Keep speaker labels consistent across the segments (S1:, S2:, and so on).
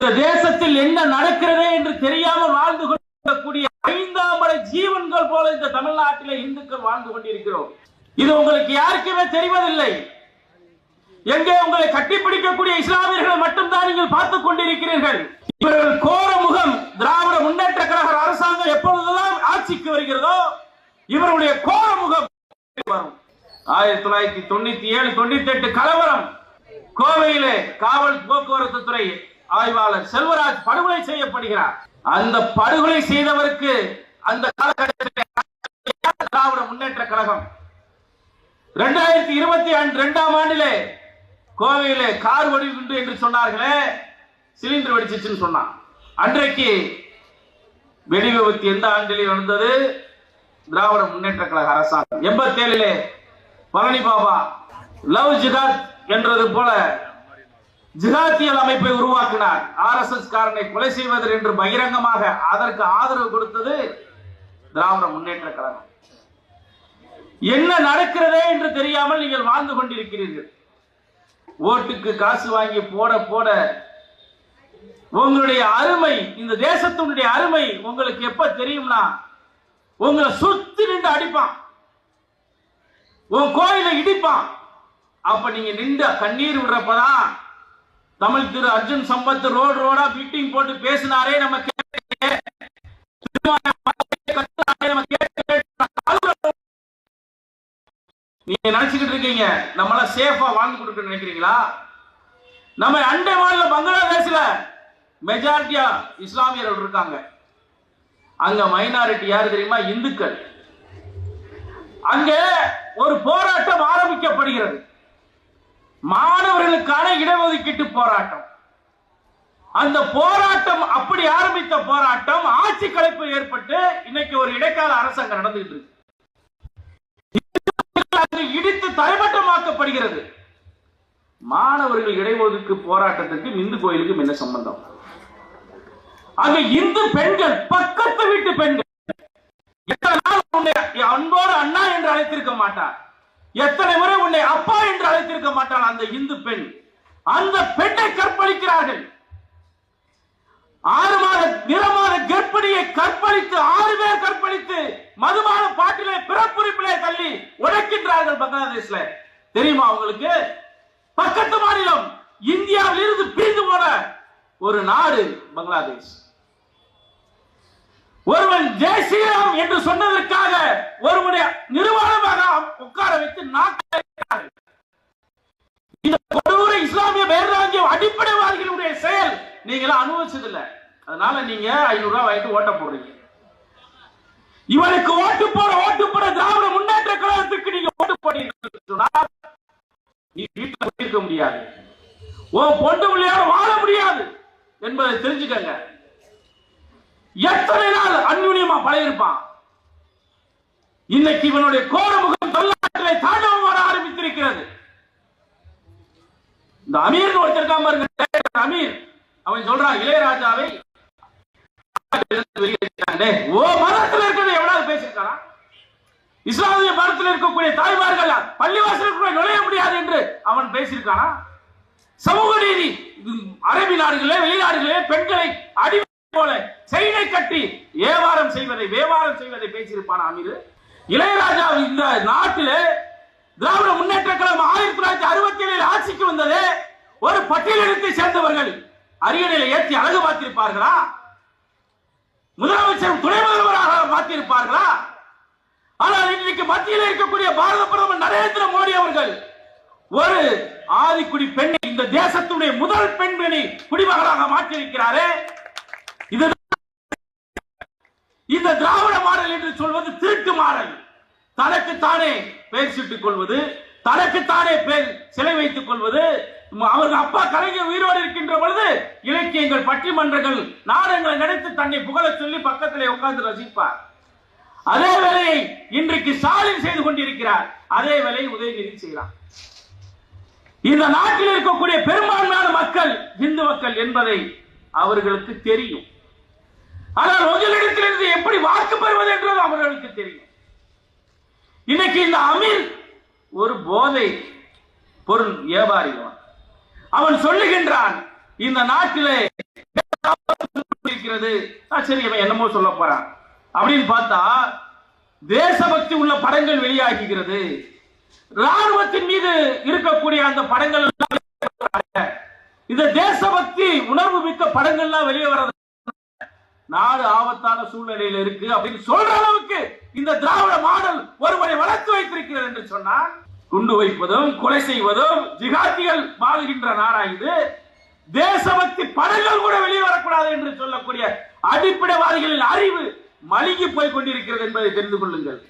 S1: இந்த தேசத்தில் என்ன நடக்கிறது என்று தெரியாமல் வாழ்ந்து கொண்டிருக்கக்கூடிய ஐந்தாம் ஜீவன்கள் போல இந்த தமிழ்நாட்டிலே இந்துக்கள் வாழ்ந்து கொண்டிருக்கிறோம். இது உங்களுக்கு யாருக்குமே தெரிவதில்லை. எங்கே உங்களை கட்டிப்பிடிக்கக்கூடிய இஸ்லாமியர்கள் மட்டும்தான் நீங்கள் பார்த்துக் கொண்டிருக்கிறீர்கள். இவர்கள் கோர முகம் திராவிட முன்னேற்ற கழக அரசாங்கம் எப்பொழுதெல்லாம் ஆட்சிக்கு வருகிறதோ இவருடைய கோர முகம் வரும். ஆயிரத்தி தொள்ளாயிரத்தி தொண்ணூத்தி ஏழு தொண்ணூத்தி எட்டு கலவரம் கோவையிலே காவல் போக்குவரத்து துறை ஆய்வாளர் செல்வராஜ் படுகொலை செய்யப்படுகிறார். அந்த படுகொலை செய்தவருக்கு அந்த காலகட்டத்தில் திராவிட முன்னேற்ற கழகம். இரண்டாயிரத்தி இருபத்தி இரண்டாம் ஆண்டிலே கோவையிலே கார் வெடிகுண்டு என்று சொன்னார்களே சிலிண்டர் வெடிச்சிச்சுன்னு சொன்னான். அன்றைக்கு வெடி விபத்து எந்த ஆண்டிலே நடந்தது? திராவிட முன்னேற்ற கழக அரசாங்கம். எண்பத்தி ஏழிலே பழனி பாபா லவ் ஜிகாத் என்றது போல ஜிகாத்தியல் அமைப்பை உருவாக்கினார். ஆர் எஸ் எஸ் காரனை கொலை செய்வது என்று பகிரங்கமாக அதற்கு ஆதரவு கொடுத்தது திராவிட முன்னேற்ற கழகம். என்ன நடக்கிறதே என்று தெரியாமல் நீங்கள் வாழ்ந்து கொண்டிருக்கிறீர்கள். ஓட்டுக்கு காசு வாங்கி போட போட உங்களுடைய அருமை இந்த தேசத்தினுடைய அருமை உங்களுக்கு எப்ப தெரியும்னா உங்களை சுத்தி நின்று அடிப்பான். உன் கோயிலை இடிப்பான். அப்ப நீங்க நின்று கண்ணீர் விடுறப்பதான் தமிழ் திரு அர்ஜுன் சம்பத் ரோடு ரோடா மீட்டிங் போட்டு பேசினாரே நம்ம கேட்டு கேட்டு நீங்க நினைச்சுக்கிட்டு இருக்கீங்க நம்மள சேஃபா வாழ்ந்து கொடுக்க நினைக்கிறீங்களா? நம்ம அண்டை மாநில பங்களாதேஷ்ல மெஜாரிட்டியா இஸ்லாமியர்கள் இருக்காங்க. அங்க மைனாரிட்டி யாரு தெரியுமா? இந்துக்கள். அங்கே ஒரு போராட்டம் ஆரம்பிக்கப்படுகிறது. மாணவர்களுக்கான இடஒதுக்கீட்டு போராட்டம். அந்த போராட்டம் அப்படி ஆரம்பித்த போராட்டம் ஆட்சி கலைப்பு ஏற்பட்டு இன்னைக்கு ஒரு இடைக்கால அரசாங்கம் நடந்துகிட்டு இருக்கு. இடித்து தரைமட்டமாக்கப்படுகிறது. மாணவர்கள் இடைஒதுக்கு போராட்டத்துக்கு இந்து கோயிலுக்கும் என்ன சம்பந்தம்? அங்க இந்து பெண்கள் பக்கத்து வீட்டு பெண்கள். அன்போடு அண்ணா என்று அழைத்திருக்க மாட்டார்? எத்தனை முறை உன்னை அப்பா என்று அழைத்திருக்க மாட்டாள் அந்த இந்து பெண்? அந்த பெண்ணை கற்பழிக்கிறார்கள். ஆறு மாத நிறமான கர்ப்பிணியை கற்பழித்து ஆறு பேர் கற்பழித்து மதுமான பாட்டிலே பிறப்புரிப்பிலே தள்ளி உடைக்கின்றார்கள் பங்களாதேஷ்ல. தெரியுமா அவங்களுக்கு பக்கத்து மாநிலம் இந்தியாவில் இருந்து பிரிந்து போன ஒரு நாடு பங்களாதேஷ். ஒருவன் ஜெய் ஸ்ரீராம் என்று சொன்னதற்காக ஒருவனுடைய நிர்வாணமாக உட்கார வைத்து நாட்கள் இந்த கொடூர இஸ்லாமிய பேரராஜ்யம் அடிப்படைவாதிகளுடைய செயல் நீங்க அனுபவிச்சதில்லை. அதனால நீங்க ஐநூறு ரூபாய் வாங்கிட்டு ஓட்ட போடுறீங்க. இவனுக்கு ஓட்டு போட ஓட்டு போட திராவிட முன்னேற்ற கழகத்துக்கு நீங்க ஓட்டு போடுறீங்க நீ வீட்டுல போயிருக்க முடியாது. ஓ பொண்டு பிள்ளையோட வாழ முடியாது என்பதை தெரிஞ்சுக்கங்க. எத்தனை நாள் அந்யுனியமா பழையிருப்பான் இன்னைக்கு இவனுடைய கோரமுகம் தமிழ்நாட்டிலே தாண்டவம் வர ஆரம்பித்திருக்கிறது. இந்த அமீர் ஒருத்தருக்காம இருக்க அமீர். அவன் சொல்றான் இளையராஜாவை ஓ மதத்தில் இருக்கிறது எவ்வளவு பேசியிருக்கானா? இஸ்லாமிய மதத்தில் இருக்கக்கூடிய தாய்மார்கள் பள்ளிவாசலுக்குள்ள நுழைய முடியாது என்று அவன் பேசியிருக்கானா? சமூக நீதி அரபி நாடுகளிலே வெளிநாடுகளிலே பெண்களை அடி போல செயினை கட்டி ஏவாரம் செய்வதை வியாபாரம் செய்வதை பேசியிருப்பான் அமீர். இளையராஜா இந்த நாட்டிலே திராவிட முன்னேற்ற கழகம் ஆயிரத்தி தொள்ளாயிரத்தி அறுபத்தி ஏழில் ஆட்சிக்கு வந்தது. ஒரு பட்டியலிடத்தை சேர்ந்தவர்கள் அரியணையில ஏற்றி அழகு பார்த்திருப்பார்களா முதலமைச்சர் துணை முதல்வராக மாற்றியிருப்பார்களா ஆனால் இன்றைக்கு மத்தியில் இருக்கக்கூடிய பாரத பிரதமர் நரேந்திர மோடி அவர்கள் ஒரு ஆதிக்குடி பெண்ணை இந்த தேசத்துடைய முதல் பெண்மணி குடிமகளாக மாற்றியிருக்கிறாரே. இந்த திராவிட மாடல் என்று சொல்வது திருட்டு மாடல் தனக்குத்தானே பெயர் சுட்டுக் கொள்வது தனக்குத்தானே பெயர் சிலை வைத்துக் கொள்வது. அவர்கள் அப்பா கலைஞர் உயிரோடு இருக்கின்ற பொழுது இலக்கியங்கள் பட்டிமன்றங்கள் நாடகங்களை நடித்து தன்னை புகழ சொல்லி பக்கத்திலே உட்கார்ந்து ரசிப்பார். அதே வேலையை இன்றைக்கு ஸ்டாலின் செய்து கொண்டிருக்கிறார். அதே வேலையை உதயநிதி செய்கிறார். இந்த நாட்டில் இருக்கக்கூடிய பெரும்பான்மையான மக்கள் இந்து மக்கள் என்பதை அவர்களுக்கு தெரியும். ஆனால் உங்களிடத்திலிருந்து எப்படி வாக்கு பெறுவது என்றது அவர்களுக்கு தெரியும். இன்னைக்கு இந்த அமீர் ஒரு போதை பொருள் வியாபாரி அவன் சொல்லுகின்றான் இந்த நாட்டிலே இருக்கிறது. சரி அவன் என்னமோ சொல்ல போறான். அப்படின்னு பார்த்தா தேசபக்தி உள்ள படங்கள் வெளியாகிறது ராணுவத்தின் மீது இருக்கக்கூடிய அந்த படங்கள் எல்லாம் இந்த தேசபக்தி உணர்வு மிக்க படங்கள்லாம் வெளியே வர்றது நாடு ஆபத்தான சூழ்நிலையில் இருக்கு அப்படின்னு சொல்ற அளவுக்கு இந்த திராவிட மாடல் ஒருவரை வளர்த்து வைத்திருக்கிறது என்று சொன்னால் குண்டு வைப்பதும் கொலை செய்வதும் ஜிகாத்திகள் வாழ்கின்ற நாடா இது. தேசபக்தி படங்கள் கூட வெளியே வரக்கூடாது என்று சொல்லக்கூடிய அடிப்படைவாதிகளின் அறிவு மழுங்கி போய் கொண்டிருக்கிறது என்பதை தெரிந்து கொள்ளுங்கள்.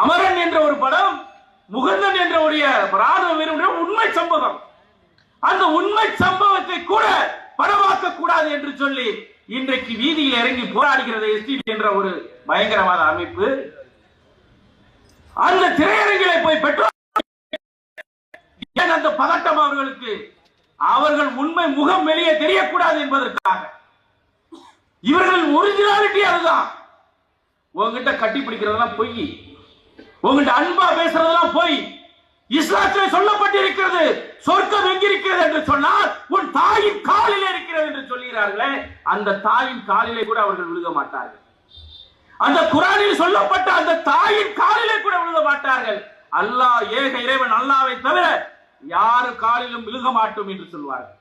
S1: அமரன் என்ற ஒரு படம் முகந்தன் என்ற உடைய ராணுவ வீரனுடைய உண்மை சம்பவம். அந்த உண்மை சம்பவத்தை கூட படமாக்க கூடாது என்று சொல்லி இன்றைக்கு வீதியில் இறங்கி போராடுகிறது எஸ்டிபி என்ற ஒரு பயங்கரவாத அமைப்பு. அந்த திரையரங்கிலே போய் பெற்றோர் ஏன் அந்த பதட்டம் அவர்களுக்கு? அவர்கள் உண்மை முகம் வெளியே தெரியக்கூடாது என்பதற்காக. இவர்கள் ஒரிஜினாலிட்டி அதுதான். உங்ககிட்ட கட்டி பிடிக்கிறதெல்லாம் பொய். உங்ககிட்ட அன்பா பேசுறதெல்லாம் பொய். இஸ்லாத்திலே சொல்லப்பட்டிருக்கிறது சொர்க்கம் எங்கிருக்கிறது என்று சொன்னால் உன் தாயின் காலிலே இருக்கிறது என்று சொல்கிறார்களே அந்த தாயின் காலிலே கூட அவர்கள் விழுக மாட்டார்கள். அந்த குரானில் சொல்லப்பட்ட அந்த தாயின் காலிலே கூட விழுக மாட்டார்கள். அல்லாஹ் ஏக இறைவன் அல்லாவை தவிர யாரு காலிலும் விழுக மாட்டோம் என்று சொல்வார்கள்.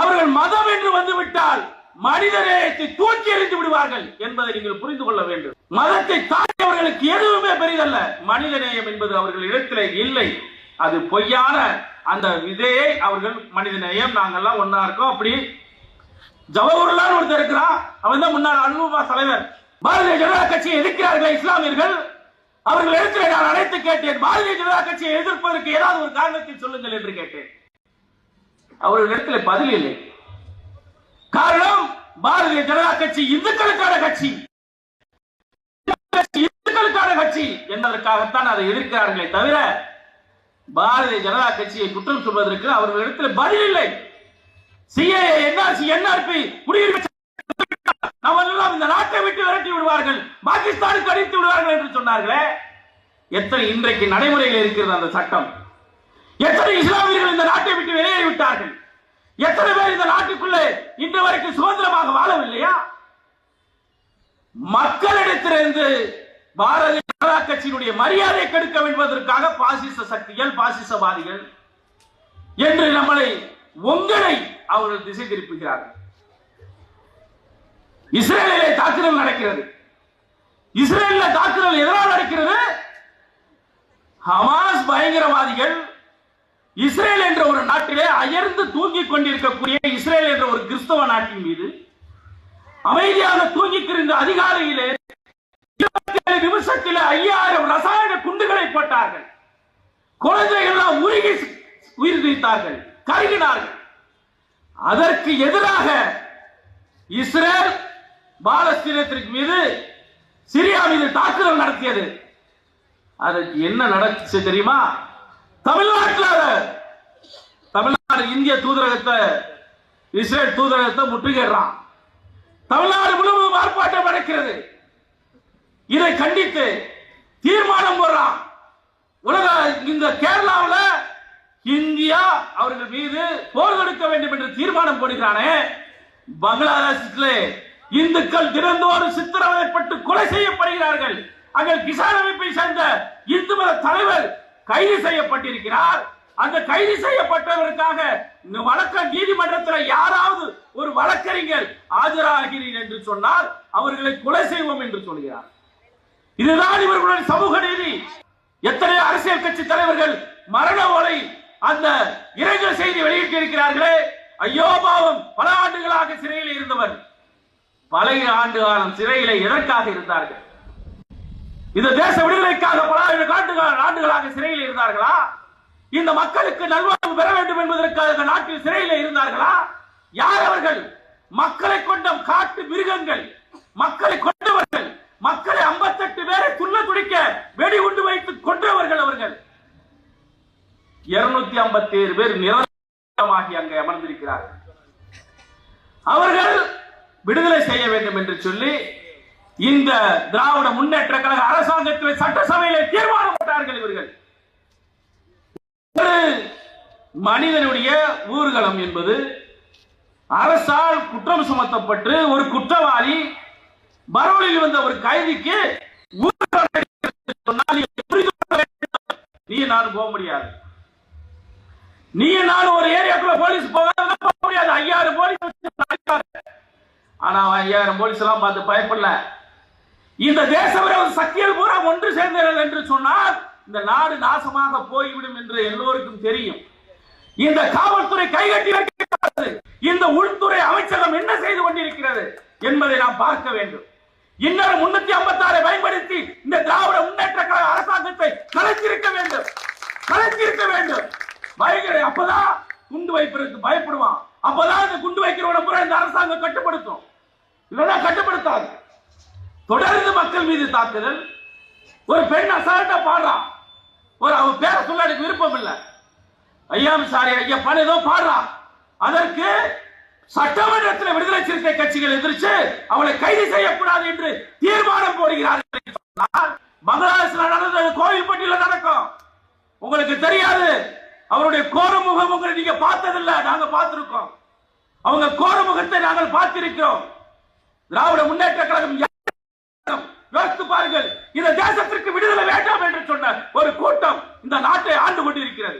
S1: அவர்கள் மதம் என்று வந்துவிட்டால் மனிதநேயத்தை தூக்கி எறிந்து விடுவார்கள் என்பதை நீங்கள் புரிந்து கொள்ள வேண்டும். மதத்தை தாண்டி அவர்களுக்கு எதுவுமே பெரிதல்ல. மனித நேயம் என்பது அவர்கள் இடத்திலே இல்லை. அது பொய்யான அந்த விதையை அவர்கள் மனித நேயம் நாங்கெல்லாம் ஒன்னா இருக்கோம். அப்படி ஜவஹர்லால் ஒருத்தர் இருக்கிறான் அவன் தான் முன்னாள் அனுபவா தலைவர். பாரதிய ஜனதா கட்சியை எதிர்க்கிறார்கள் இஸ்லாமியர்கள். அவர்கள் எடுத்து நான் அழைத்து கேட்டேன். பாரதிய ஜனதா கட்சியை எதிர்ப்பதற்கு ஏதாவது ஒரு காரணத்தை சொல்லுங்கள் என்று கேட்டேன். அவர்கள் இடத்துல பதில் இல்லை. காரணம் பாரதிய ஜனதா கட்சி இந்துக்களுக்கான கட்சி. இந்துக்களுக்கான கட்சி என்பதற்காகத்தான் அதை எதிர்க்கிறார்களே தவிர பாரதிய ஜனதா கட்சியை குற்றம் சொல்வதற்கு அவர்களிடத்தில் பதில் இல்லை. சிஏஏ என்ஆர்சி என்ஆர்பி குடியுரிமை நம்ம இந்த நாட்டை விட்டு விரட்டி விடுவார்கள் பாகிஸ்தானுக்கு அடித்து விடுவார்கள் என்று சொன்னார்களே. எத்தனை இன்றைக்கு நடைமுறையில் இருக்கிறது அந்த சட்டம்? எத்தனை இஸ்லாமியர்கள் இந்த நாட்டை விட்டு வெளியேறி விட்டார்கள் எத்தனை பேர் இந்த நாட்டுக்குள்ளே இன்று வரைக்கும் சுதந்திரமாக வாழவில்லையா? மக்களிடத்திலிருந்து பாரதிய ஜனதா கட்சியினுடைய மரியாதை கெடுக்க என்பதற்காக பாசிச சக்திகள் பாசிசவாதிகள் என்று நம்மளை உங்களை அவர்கள் திசை திருப்புகிறார்கள் இஸ்ரேலிலே தாக்குதல் நடக்கிறது. இஸ்ரேலில் தாக்குதல் எதனால் நடக்கிறது? ஹமாஸ் பயங்கரவாதிகள் இஸ்ரேல் என்ற ஒரு நாட்டிலே அயர்ந்து தூங்கிக் கொண்டிருக்கக்கூடிய இஸ்ரேல் என்ற ஒரு கிறிஸ்தவ நாட்டின் மீது அமைதியாக தூங்கிக்கிருந்த அதிகாலையிலே இருபத்தி ஏழு நிமிஷத்தில் ஐயாயிரம் ரசாயன குண்டுகளை போட்டார்கள். குழந்தைகள் எல்லாம் உருகி உயிர் நீத்தார்கள் கருகினார்கள். அதற்கு எதிராக இஸ்ரேல் பாலஸ்தீனத்திற்கு மீது சிரியா மீது தாக்குதல் நடத்தியது. அதற்கு என்ன நடந்துச்சு தெரியுமா? தமிழ்நாட்டில் தமிழ்நாடு இந்திய தூதரகத்தை இஸ்ரேல் தூதரகத்தை முற்றுகிறான் தமிழ்நாடு முழுவதும் ஆர்ப்பாட்டம் நடக்கிறது. இதை கண்டித்து தீர்மானம் போடுறான். உலக இந்த கேரளாவில் இந்தியா அவர்கள் மீது போர் தொடுக்க வேண்டும் என்று தீர்மானம் போடுகிறானே. பங்களாதேஷிலே இந்துக்கள் தினந்தோறும் சித்திரவதைப்பட்டு கொலை செய்யப்படுகிறார்கள். அங்கே கிசான் அமைப்பை சேர்ந்த இந்து மத தலைவர் கைது செய்யப்பட்டிருக்கிறார். அந்த கைது செய்யப்பட்டவருக்காக இந்த வழக்க நீதிமன்றத்தில் யாராவது ஒரு வழக்கறிஞர் ஆஜராகிறீர் என்று சொன்னால் அவர்களை கொலை செய்வோம் என்று சொல்கிறார். இதுதான் இவர்களுடைய சமூக நீதி. எத்தனை அரசியல் கட்சி தலைவர்கள் மரண ஓலை அந்த இரங்கல் செய்தி வெளியிட்டிருக்கிறார்களே. ஐயோ பாவம் பல ஆண்டுகளாக சிறையில் இருந்தவர். பல ஆண்டு காலம் சிறையில எதற்காக இருந்தார்கள்? இந்த தேச விடுதலைக்காக பல ஆண்டுகளாக சிறையில் இருந்தார்களா? இந்த மக்களுக்கு நல்வாழ்வு பெற வேண்டும் என்பதற்காக நாட்டில் சிறையில் இருந்தார்களா? யார் மக்களை கொண்ட காட்டு மிருகங்கள் மக்களை கொண்டவர்கள் மக்களை 58 பேரை துள்ள துடிக்க வெடி உண்டு வைத்து கொன்றவர்கள் அவர்கள். இருநூத்தி ஐம்பத்தி ஏழு பேர் நிரந்தரமாகி அங்கே அமர்ந்திருக்கிறார்கள். அவர்கள் விடுதலை செய்ய வேண்டும் என்று சொல்லி இந்த திராவிட முன்னேற்ற கழக அரசாங்கத்தில் சட்டசபையிலே தீர்மானம் போட்டார்கள் இவர்கள். ஒரு மனிதனுடைய ஊர்வலம் என்பது அரசால் குற்றம் சுமத்தப்பட்டு ஒரு குற்றவாளி பரோலில் வந்த ஒரு கைதிக்கு நீ நான் போக முடியாது. நீ நான் ஒரு ஏரியாக்குள்ள போலீஸ் போக போக முடியாது. ஐயாயிரம் போலீஸ் ஆனா அவன் ஐயாயிரம் போலீஸ் எல்லாம் பார்த்து பயப்படல. இந்த தேச விரோத சக்திகள் பூரா ஒன்று சேர்ந்தது என்று சொன்னால் இந்த நாடு நாசமாக போய்விடும் என்று எல்லோருக்கும் தெரியும். இந்த காவல்துறை கைகட்டி வைக்கிறது இந்த உள்துறை அமைச்சகம் என்ன செய்து கொண்டிருக்கிறது என்பதை நாம் பார்க்க வேண்டும். இன்னொரு முன்னூத்தி ஐம்பத்தி ஆறை பயன்படுத்தி இந்த திராவிட முன்னேற்ற கழக அரசாங்கத்தை கலைச்சிருக்க வேண்டும். கலைச்சிருக்க வேண்டும். பயங்கர அப்பதான் குண்டு வைப்பதற்கு பயப்படுவான். அப்பதான் இந்த குண்டு வைக்கிறவன பூரா இந்த அரசாங்கம் கட்டுப்படுத்தும். இல்லைன்னா கட்டுப்படுத்தாது. தொடர்ந்து மக்கள் மீது தாக்குதல். ஒரு பெண் அசால்ட்டா பாடுறான். ஒரு அவன் பேரை சொல்ல எனக்கு விருப்பம் இல்லை ஐயாம் சாரி ஐயா ஐயப்பன் ஏதோ பாடுறான். அதற்கு சட்டமன்றத்தில் விடுதலை சிறுத்தை கட்சிகள் எதிர்த்து அவளை கைது செய்யக்கூடாது என்று தீர்மானம் போடுகிறார்கள் என்று சொன்னால் நடந்தது கோவில்பட்டியில் நடக்கும். உங்களுக்கு தெரியாது. அவருடைய கோரமுகம் உங்களை நீங்க பார்த்ததில்ல. நாங்க பார்த்திருக்கோம். அவங்க கோரமுகத்தை நாங்கள் பார்த்திருக்கிறோம். திராவிட முன்னேற்ற கழகம் யாரும் யோசித்து பாருங்கள். இந்த தேசத்திற்கு விடுதலை வேண்டாம் என்று சொன்ன ஒரு கூட்டம் இந்த நாட்டை ஆண்டு கொண்டிருக்கிறது.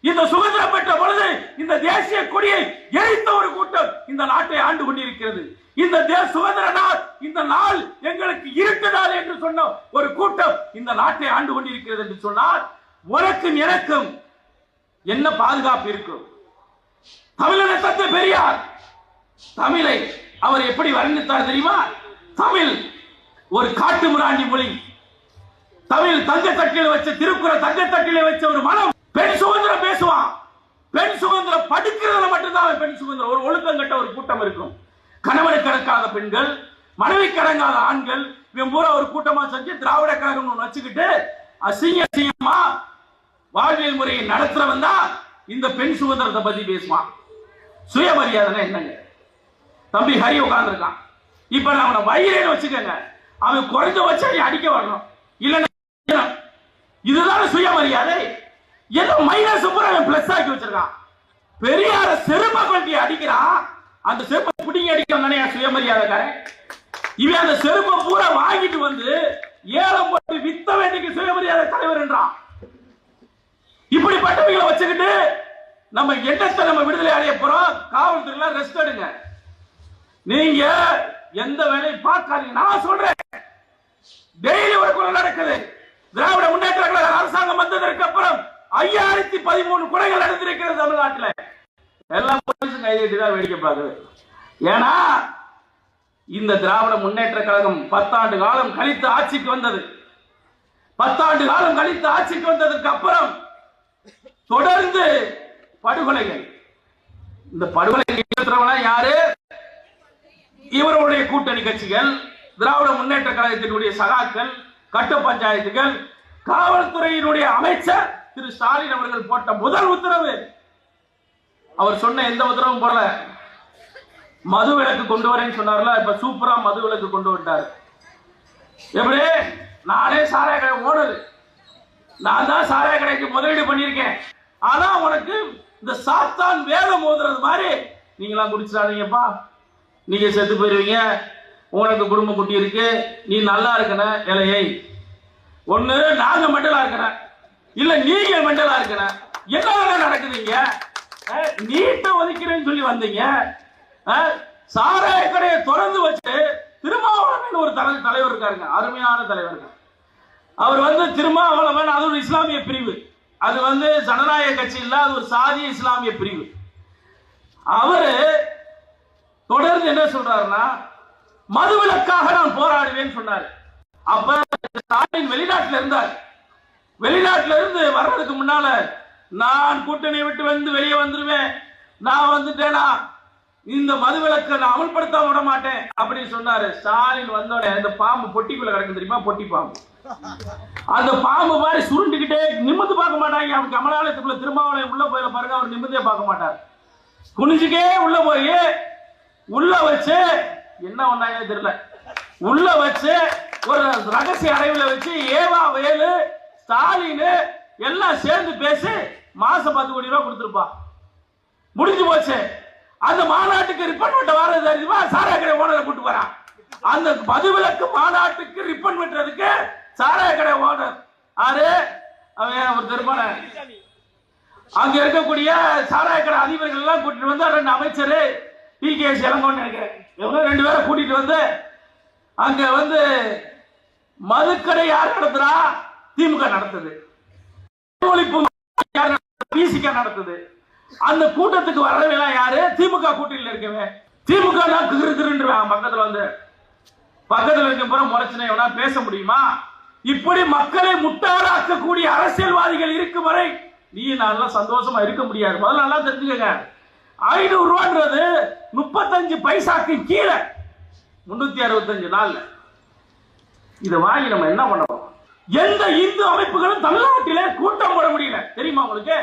S1: இந்த சுதந்திரம் பெற்ற பொழுது இந்த தேசிய கொடியை எரித்த ஒரு கூட்டம் இந்த நாட்டை ஆண்டு கொண்டிருக்கிறது இந்த தே- சுதந்திர நாள் இந்த நாள் எங்களுக்கு இருட்டு நாள் என்று சொன்ன ஒரு கூட்டம் இந்த நாட்டை ஆண்டு கொண்டிருக்கிறது என்று சொன்னால் உனக்கும் எனக்கும் என்ன பாதுகாப்பு இருக்கும் தமிழன தந்தை பெரியார் தமிழை அவர் எப்படி வர்ணித்தார் தெரியுமா? தமிழ் ஒரு காட்டு முராண்டி மொழி. தமிழ் தங்க தட்டில வச்ச திருக்குறள் தங்க தட்டில வச்ச ஒரு மனம். பெண் சுதந்திரம் பேசுவான். பெண் சுதந்திரம் படுக்கிறதுல மட்டும்தான் பெண் சுதந்திரம். ஒரு ஒழுக்கம் கட்ட ஒரு கூட்டம் இருக்கும். கணவனை கடக்காத பெண்கள் மனைவி கடங்காத ஆண்கள் இவன் பூரா ஒரு கூட்டமா செஞ்சு திராவிட கழகம் வச்சுக்கிட்டு அசிங்க அசிங்கமா வாழ்வியல் முறையை நடத்துறவன் தான் இந்த பெண் சுதந்திரத்தை பத்தி பேசுவான். சுயமரியாதை என்னங்க? தம்பி ஹரி உட்கார்ந்துருக்கான். இப்ப நான் அவனை வயிறேன்னு வச்சுக்கோங்க. அவன் குறைஞ்ச வச்சு நீ அடிக்க வரணும். இல்லைன்னா இதுதான் சுயமரியாதை. ஏதோ மைனஸ் பூரா அவன் பிளஸ் ஆக்கி வச்சிருக்கான். பெரியார செருப்ப கொட்டி அடிக்கிறான். அந்த செருப்பை பிடிங்கி அடிக்க தானே சுயமரியாதைக்காரன். இவன் அந்த செருப்பை பூரா வாங்கிட்டு வந்து ஏலம் போட்டு வித்த வேண்டிய சுயமரியாதை தலைவர் என்றான். இப்படிப்பட்டவங்களை வச்சுக்கிட்டு நம்ம எண்ணத்தை நம்ம விடுதலை அடைய போறோம். காவல்துறையில ரெஸ்ட் எடுங்க. நீங்க எந்த வேலையும் பார்க்காதீங்க. நான் சொல்றேன். டெய்லி ஒரு கொலை நடக்குது. திராவிட முன்னேற்ற கழக அரசாங்கம் வந்ததற்கு அப்புறம் ஐயாயிரத்தி பதிமூணு கொலைகள் நடந்திருக்கிறது தமிழ்நாட்டில். எல்லாம் போலீஸும் கைதிட்டு தான் வேடிக்கை பார்க்குது ஏன்னா இந்த திராவிட முன்னேற்ற கழகம் பத்தாண்டு காலம் கழித்து ஆட்சிக்கு வந்தது. பத்தாண்டு காலம் கழித்து ஆட்சிக்கு வந்ததற்கு அப்புறம் தொடர்ந்து படுகொலைகள். இந்த படுகொலை நிகழ்த்துறவங்க யாரு? இவருடைய கூட்டணி கட்சிகள் திராவிட முன்னேற்ற கழகத்தினுடைய சகாக்கள் கட்ட பஞ்சாயத்துகள் காவல்துறையினுடைய அமைச்சர் திரு ஸ்டாலின் அவர்கள் போட்ட முதல் உத்தரவு. அவர் சொன்ன எந்த உத்தரவும் போல மது விலக்கு கொண்டு வரேன்னு சொன்னார்ல இப்ப சூப்பரா மது விலக்கு கொண்டு வந்தார் எப்படி? நானே சாராய கடை ஓனர். நான் தான் சாராய கடைக்கு முதலீடு பண்ணியிருக்கேன். ஆனா உனக்கு இந்த சாத்தான் வேதம் மோதுறது மாதிரி நீங்களாம் குடிச்சிடாதீங்கப்பா. நீங்க செத்து போயிருவீங்க. உனக்கு குடும்ப குட்டி இருக்கு. நீ நல்லா இருக்கணும். இலையை ஒண்ணு நாங்க மெண்டலா இருக்கிறேன் இல்ல நீங்க மெண்டலா இருக்கிறேன் என்ன நடக்குதுங்க? நீட்ட நீட்டை ஒதுக்கிறேன்னு சொல்லி வந்தீங்க. சாராய கடையை திறந்து வச்சு திருமாவளவன் ஒரு தலை தலைவர் இருக்காருங்க. அருமையான தலைவருங்க. அவர் வந்து திருமாவளவன் அது ஒரு இஸ்லாமிய பிரிவு. அது வந்து ஜனநாயக கட்சி இல்ல அது ஒரு சாதிய இஸ்லாமிய பிரிவு. அவரு தொடர்ந்து என்ன சொல்றாருன்னா மதுவிலக்காக நான் போராடுவேன்னு சொன்னாரு. அப்ப ஸ்டாலின் வெளிநாட்டுல இருந்தார். வெளிநாட்டுல இருந்து வர்றதுக்கு முன்னால நான் கூட்டணி விட்டு வந்து வெளியே வந்துருவேன். நான் வந்துட்டேனா? இந்த மதுவிலக்கை நான் அமல்படுத்த விட மாட்டேன் அப்படின்னு சொன்னாரு. ஸ்டாலின் வந்தோடனே இந்த பாம்பு பொட்டிக்குள்ள கிடக்கு தெரியுமா? பொட்டி பாம்பு. அந்த பாம்பு மாதிரி சுருண்டுகிட்டே நிமிந்து பார்க்க மாட்டாங்க. அவன் கமலாலயத்துக்குள்ள திருமாவளவன் உள்ள போயில பாருங்க அவர் நிமிந்தே பார்க்க மாட்டார். குனிஞ்சுக்கே உள்ள போய் உள்ள வச்சு என்ன ஒண்ணாங்க தெரியல. உள்ள வச்சு ஒரு ரகசிய அடைவுல வச்சு ஏவா வேலு ஸ்டாலின் எல்லாம் சேர்ந்து பேசி மாசம் பத்து கோடி ரூபாய் கொடுத்துருப்பா. முடிஞ்சு போச்சு. அந்த மாநாட்டுக்கு ரிப்பன் பண்ண வர்றது தெரியுமா சாரா கடை ஓனரை கூட்டு போறான். அந்த மதுவிலக்கு மாநாட்டுக்கு ரிப்பன் வெட்டுறதுக்கு சாராய கடை ஓனர். ஆறு அவன் ஒரு திருமண அங்க இருக்கக்கூடிய சாராய கடை அதிபர்கள் எல்லாம் கூட்டிட்டு வந்து ரெண்டு அமைச்சர். பி கே இளங்கோன்னு நினைக்கிறேன். இவங்க ரெண்டு பேரை கூட்டிட்டு வந்து அங்க வந்து மதுக்கடை யார் நடத்துறா? திமுக நடத்துது. யார் பிசிக நடத்துது. அந்த கூட்டத்துக்கு வரவெல்லாம் யாரு? திமுக கூட்டணியில் இருக்கவே திமுக தான் கிரு பக்கத்துல வந்து பக்கத்துல இருக்கும் போற முறைச்சினா பேச முடியுமா? இப்படி மக்களை முட்டாளாக்கக்கூடிய அரசியல்வாதிகள் இருக்கும் வரை நீ நல்லா சந்தோஷமா இருக்க முடியாது. முதல்ல நல்லா தெரிஞ்சுக்கங்க. ஐநூறு ரூபான்றது முப்பத்தஞ்சு பைசாக்கு கீழே. முன்னூத்தி அறுபத்தஞ்சு நாள்ல. இதை வாங்கி நம்ம என்ன பண்ண எந்த இந்து அமைப்புகளும் தமிழ்நாட்டிலே கூட்டம் போட முடியல. தெரியுமா உங்களுக்கு?